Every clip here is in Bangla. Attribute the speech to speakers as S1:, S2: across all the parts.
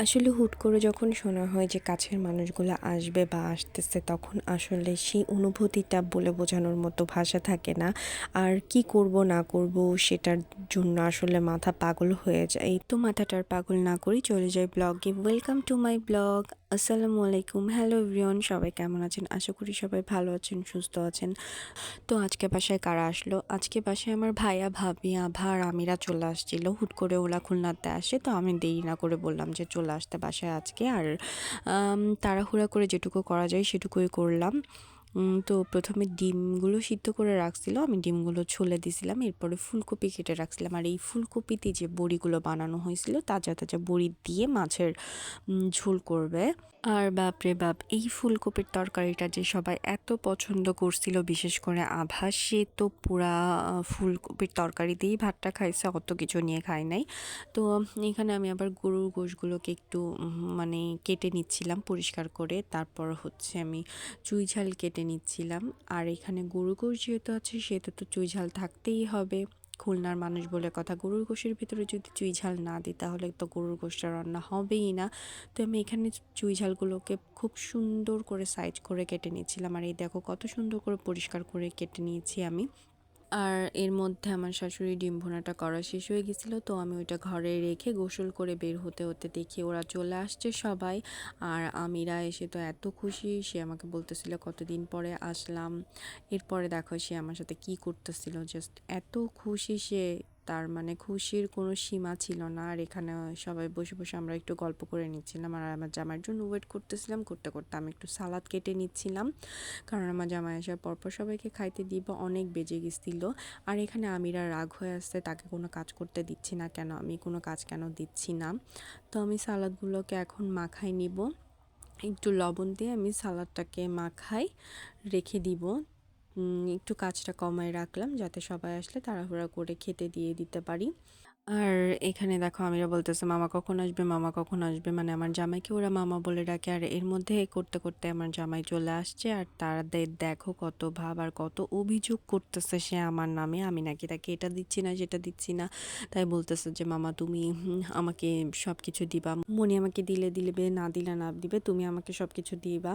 S1: আসলে হুট করে যখন শোনা হয় যে কাছের মানুষগুলো আসবে বা আসতেছে, তখন আসলে সেই অনুভূতিটা বলে বোঝানোর মতো ভাষা থাকে না। আর কি করব, না করব সেটার জন্য আসলে মাথা পাগল হয়ে যায়। তো মাথাটার পাগল না করি চলে যাই ব্লগে। ওয়েলকাম টু মাই ব্লগ আসসালামু আলাইকুম। হ্যালো এভরিওয়ান সবাই কেমন আছেন? আশা করি সবাই ভালো আছেন, সুস্থ আছেন। তো আজকে বাসায় কারা আসলো? আজকে বাসায় আমার ভাইয়া, ভাবি, আভা আর আমিরা চলে আসছিল। হুট করে ওলা খুলনাতে আসে, তো আমি দেরি না করে বললাম যে চলে আসতে বাসায় আজকে। আর তাড়াহুড়া করে যেটুকু করা যায় সেটুকুই করলাম। তো প্রথমে ডিমগুলো সিদ্ধ করে রাখছিল, আমি ডিমগুলো ছুলে দিছিলাম, এরপরে ফুলকপি কেটে রাখছিলাম। আর এই ফুলকপিতে যে বড়িগুলো বানানো হয়েছিল, তাজা তাজা বড়ি দিয়ে মাছের ঝোল করবে। আর বাপরে বাপ, এই ফুলকপির তরকারিটা যে সবাই এত পছন্দ করছিল, বিশেষ করে আভা, সে তো পুরা ফুলকপির তরকারি দিয়েই ভাতটা খাইছে, অত কিছু নিয়ে খায় নাই। তো এখানে আমি আবার গরুর গোশগুলোকে একটু মানে কেটে নিচ্ছিলাম পরিষ্কার করে। তারপর হচ্ছে আমি চুই ঝাল কেটে নিচ্ছিলাম। আর এখানে গরুর গোশ যেহেতু আছে, সেহেতু তো চুই ঝাল থাকতেই হবে। খুলনার মানুষ বলে কথা, গরুর গোশের ভিতরে যদি চুই ঝাল না দিই, তাহলে তো গরুর গোশটা রান্না হবেই না। তো আমি এখানে চুই ঝালগুলোকে খুব সুন্দর করে সাইজ করে কেটে নিয়েছিলাম আর এই দেখো কত সুন্দর করে পরিষ্কার করে কেটে নিয়েছি আমি। আর এর মধ্যে আমার শাশুড়ি ডিম ভোনাটা করা শেষ হয়ে গেছিল, তো আমি ওইটা ঘরে রেখে গোসল করে বের হতে হতে দেখি ওরা চলে আসছে সবাই। আর আমিরা এসে তো এত খুশি, সে আমাকে বলতেছিল কতদিন পরে আসলাম। এরপরে দেখো সে আমার সাথে কি করতেছিল জাস্ট এত খুশি সে তার মানে খুশির কোনো সীমা ছিল না। আর এখানে সবাই বসে বসে আমরা একটু গল্প করে নিচ্ছিলাম। আর আমার জামাইয়ের জন্য ওয়েট করতেছিলাম, করতে করতে আমি একটু সালাদ কেটে নিচ্ছিলাম। কারণ আমার জামাই আসার পরপর সবাইকে খাইতে দিব, অনেক বেজে গেছিল। আর এখানে আমিরা রাগ হয়ে আসছে, তাকে কোনো কাজ করতে দিচ্ছি না কেন? আমি কোনো কাজ কেন দিচ্ছি না? তো আমি সালাদগুলোকে এখন মাখাই নিব। একটু লবণ দিয়ে আমি সালাদটাকে মাখাই রেখে দিব। একটু কাজটা কমায় রাখলাম যাতে সবাই আসলে তাড়াহুড়া করে খেতে দিয়ে দিতে পারি। আর এখানে দেখো আমিরা বলতেছে, মামা কখন আসবে? মামা কখন আসবে? মানে আমার জামাইকে ওরা মামা বলে ডাকে। আর এর মধ্যে করতে করতে আমার জামাই চলে আসছে। আর তাদের দেখো কত ভাব আর কত অভিযোগ করতেছে সে আমার নামে। আমি নাকি তাকে এটা দিচ্ছি না সেটা দিচ্ছি না। তাই বলতেছে যে, মামা, তুমি আমাকে সব কিছু দিবা। মনি আমাকে দিলে দিলে না দিলে না দিবে, তুমি আমাকে সব কিছু দিবা।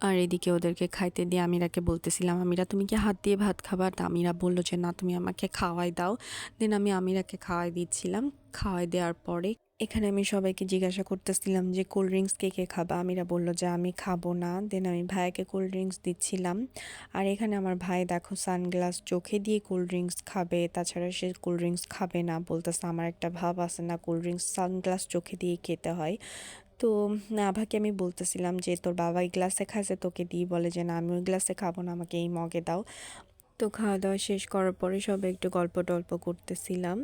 S1: আর এদিকে ওদেরকে খাইতে দিয়ে আমিরাকে বলতেছিলাম, আমিরা, তুমি কি হাত দিয়ে ভাত খাবার তা আমিরা বলল যে, না, তুমি আমাকে খাওয়াই দাও। দেন আমি আমিরাকে খাওয়াই দিচ্ছিলাম। খাওয়াই দেওয়ার পরে এখানে আমি সবাইকে জিজ্ঞাসা করতেছিলাম যে, কোল্ড ড্রিঙ্কস কে কে খাবা? আমিরা বলল যে, আমি খাব না। দেন আমি ভাইয়াকে কোল্ড ড্রিঙ্কস দিচ্ছিলাম। আর এখানে আমার ভাই দেখো সানগ্লাস চোখে দিয়ে কোল্ড ড্রিঙ্কস খাবে, তাছাড়া সে কোল্ড ড্রিঙ্কস খাবে না বলতেছে। আমার একটা ভাব আছে না, কোল্ড ড্রিঙ্কস সানগ্লাস চোখে দিয়ে খেতে হয়। তো আভাকে আমি বলতেছিলাম যে, তোর বাবা এই গ্লাসে খাইছে, তোকে দিই। বলে যে, না, আমি ওই গ্লাসে খাব না, আমাকে এই মগে দাও। তো খাওয়া দাওয়া শেষ করার পরে সব একটু গল্প টল্প করতেছিলাম।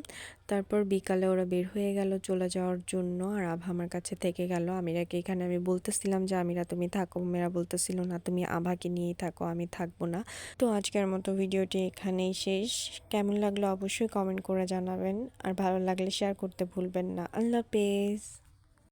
S1: তারপর বিকালে ওরা বের হয়ে গেল চলে যাওয়ার জন্য, আর আভা আমার কাছে থেকে গেল। আমিরাকে এখানে আমি বলতেছিলাম যে, আমিরা, তুমি থাকো। মেয়েরা বলতেছিল, না, তুমি আভাকে নিয়েই থাকো, আমি থাকব না। তো আজকের মতো ভিডিওটি এখানেই শেষ। কেমন লাগল অবশ্যই কমেন্ট করে জানাবেন। আর ভালো লাগলে শেয়ার করতে ভুলবেন না। আল্লাহ হাফেজ।